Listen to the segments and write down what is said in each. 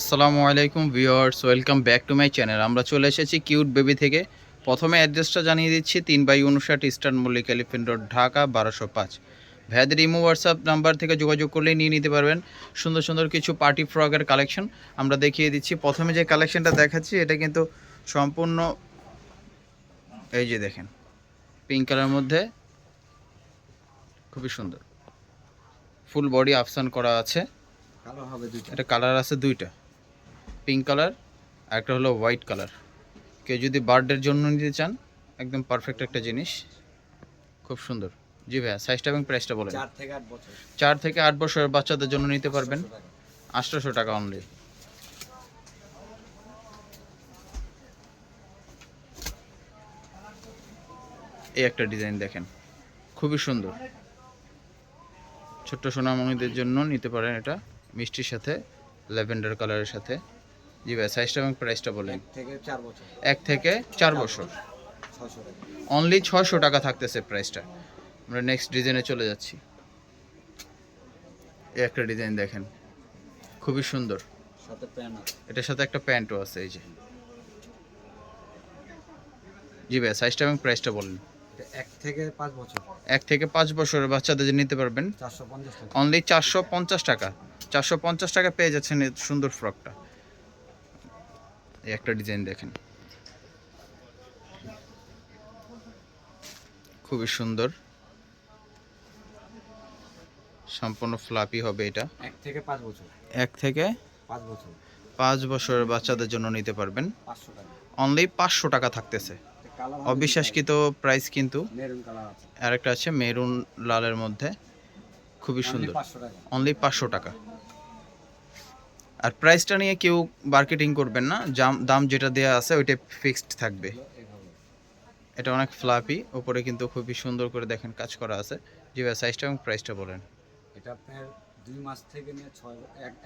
আসসালামু আলাইকুম viewers welcome back to my channel. আমরা চলে এসেছি কিউট বেবি থেকে। প্রথমে অ্যাড্রেসটা জানিয়ে দিচ্ছি তিন বাই উনষাট eastern Mallick elephant road Dhaka বারোশো পাঁচ। ভ্যাদ রিমু হোয়াটসঅ্যাপ নাম্বার থেকে যোগাযোগ করলেই নিয়ে নিতে পারবেন। সুন্দর সুন্দর কিছু পার্টি ফ্রকের কালেকশন আমরা দেখিয়ে দিচ্ছি। প্রথমে যে কালেকশনটা দেখাচ্ছি এটা কিন্তু সম্পূর্ণ এই যে দেখেন পিঙ্ক কালার মধ্যে। খুবই সুন্দর। ফুল বডি আফসান করা আছে। কালো হবে দুইটা। এটা কালার আছে দুইটা। পিঙ্ক কালার আর একটা হলো হোয়াইট কালার কেউ যদি বার্থডের জন্য নিতে চান একদম পারফেক্ট একটা জিনিস। খুব সুন্দর। জি ভাইয়া সাইজটা এবং প্রাইসটা বলেন চার থেকে আট বছরের বাচ্চাদের জন্য নিতে পারবেন। আটশোশো টাকা অনলি এই একটা ডিজাইন দেখেন। খুবই সুন্দর। ছোট্ট সোনামণিদের জন্য নিতে পারেন এটা। মিষ্টির সাথে ল্যাভেন্ডার কালারের সাথে। জি ভাই সাইজটা এবং প্রাইসটা বলেন। এক থেকে চার বছর। অনলি ছয়শো টাকা। থাকতেছে প্রাইসটা আমরা নেক্সট ডিজাইনে চলে যাচ্ছি। এই একটা ডিজাইন দেখেন। খুবই সুন্দর। এটার সাথে একটা প্যান্টও আছে এই যে। জি ভাই সাইজটা এবং প্রাইসটা বলেন। এক থেকে পাঁচ বছরের বাচ্চাদের যে নিতে পারবেন। অনলি চারশো পঞ্চাশ টাকা। চারশো পঞ্চাশ টাকা পেয়ে যাচ্ছেন সুন্দর ফ্রকটা একটা ডিজাইন দেখেন। খুবই সুন্দর। সম্পূর্ণ ফ্লাপি হবে এটা। এক থেকে পাঁচ বছর। এক থেকে পাঁচ বছর। পাঁচ বছরের বাচ্চাদের জন্য নিতে পারবেন। অনলি পাঁচশো টাকা থাকতেছে। অবিশ্বাসকৃত প্রাইস কিন্তু। আরেকটা আছে মেরুন লালের মধ্যে। খুবই সুন্দর। অনলি পাঁচশো টাকা। আর প্রাইসটা নিয়ে কেউ মার্কেটিং করবেন না। জাম দাম যেটা দেওয়া আছে ওইটা ফিক্সড থাকবে। এটা অনেক ফ্লাপি ওপরে কিন্তু খুবই সুন্দর করে দেখেন কাজ করা আছে। জি ভাই সাইজটা এবং প্রাইসটা বলেন। এটা আপনার দুই মাস থেকে নিয়ে ছয়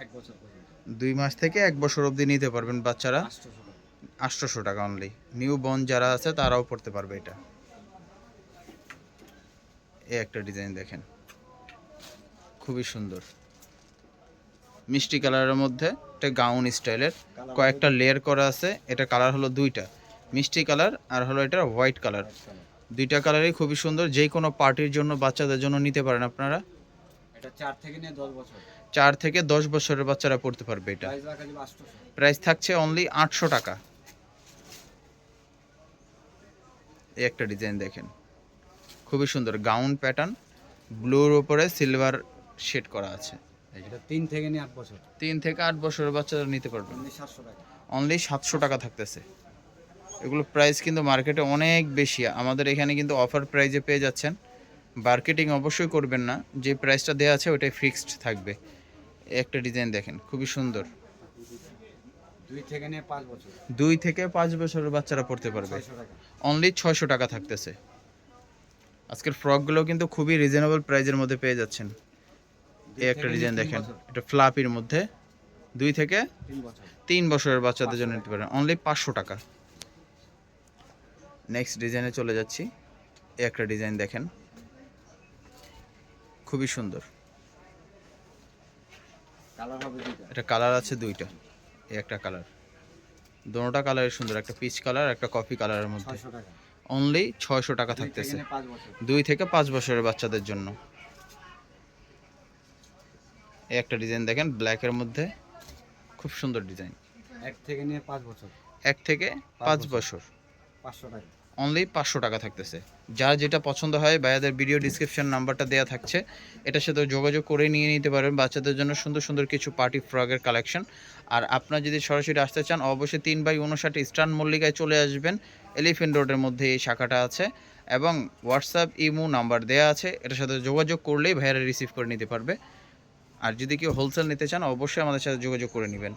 এক বছর পর্যন্ত। দুই মাস থেকে এক বছর অবধি নিতে পারবেন বাচ্চারা। আটশোশো টাকা অনলি নিউ বন যারা আছে তারাও পড়তে পারবে এটা। এই একটা ডিজাইন দেখেন। খুবই সুন্দর। মিষ্টি কালারের মধ্যে একটা গাউন স্টাইলের। কয়েকটা লেয়ার করা আছে এটা কালার হলো দুইটা। মিষ্টি কালার আর হলো এটা হোয়াইট কালার দুইটা কালারই খুবই সুন্দর যে কোনো পার্টির জন্য বাচ্চাদের জন্য নিতে পারেন আপনারা। এটা চার থেকে নিয়ে দশ বছর। চার থেকে দশ বছরের বাচ্চারা পড়তে পারবে এটা। প্রাইস থাকছে অনলি আটশো টাকা। এই একটা ডিজাইন দেখেন। খুবই সুন্দর। গাউন প্যাটার্ন ব্লুর উপরে সিলভার শেড করা আছে। এটা তিন থেকে নিয়ে আট বছর। তিন থেকে আট বছরের বাচ্চারা নিতে পারবেন অনলি সাতশো টাকা। অনলি সাতশো টাকা থাকতেছে। এগুলো প্রাইস কিন্তু মার্কেটে অনেক বেশি। আমাদের এখানে কিন্তু অফার প্রাইজে পেয়ে যাচ্ছেন। মার্কেটিং অবশ্যই করবেন না। যে প্রাইসটা দেওয়া আছে ওটাই ফিক্সড থাকবে। একটা ডিজাইন দেখেন খুবই সুন্দর। দুই থেকে নিয়ে পাঁচ বছর। দুই থেকে পাঁচ বছরের বাচ্চারা পড়তে পারবে। অনলি ছয়শো টাকা থাকতেছে। আজকের ফ্রকগুলো কিন্তু খুবই রিজনেবল প্রাইজের মধ্যে পেয়ে যাচ্ছেন। এই একটা ডিজাইন দেখেন। এটা ফ্লাপির মধ্যে দুই থেকে তিন বছরের বাচ্চাদের জন্য নিতে পারেন। অনলি পাঁচশো টাকা। নেক্সট ডিজাইনে চলে যাচ্ছি। এই একটা ডিজাইন দেখেন। খুবই সুন্দর। এটা কালার আছে দুইটা। এই একটা কালার। দোনোটা কালারের সুন্দর। একটা পিচ কালার একটা কফি কালারের মধ্যে। অনলি ছয়শো টাকা থাকতেছে। দুই থেকে পাঁচ বছরের বাচ্চাদের জন্য। এই একটা ডিজাইন দেখেন ব্ল্যাকের মধ্যে। খুব সুন্দর ডিজাইন। এক থেকে নিয়ে পাঁচ বছর। এক থেকে পাঁচ বছর। পাঁচশো টাকা। অনলি পাঁচশো টাকা থাকতেছে। যার যেটা পছন্দ হয় ভাইয়াদের ভিডিও ডিসক্রিপশন নাম্বারটা দেওয়া থাকছে। এটার সাথে যোগাযোগ করে নিয়ে নিতে পারেন। বাচ্চাদের জন্য সুন্দর সুন্দর কিছু পার্টি ফ্রগের কালেকশন আর আপনার যদি সরাসরি আসতে চান অবশ্যই তিন বাই উনষাট ইস্টার্ন মল্লিকায় চলে আসবেন। এলিফেন্ট রোডের মধ্যে এই শাখাটা আছে। এবং হোয়াটসঅ্যাপ ইমো নাম্বার দেওয়া আছে। এটার সাথে যোগাযোগ করলেই ভাইয়ারা রিসিভ করে নিতে পারবে। আর যদি কেউ হোলসেল নিতে চান অবশ্যই আমাদের সাথে যোগাযোগ করে নেবেন।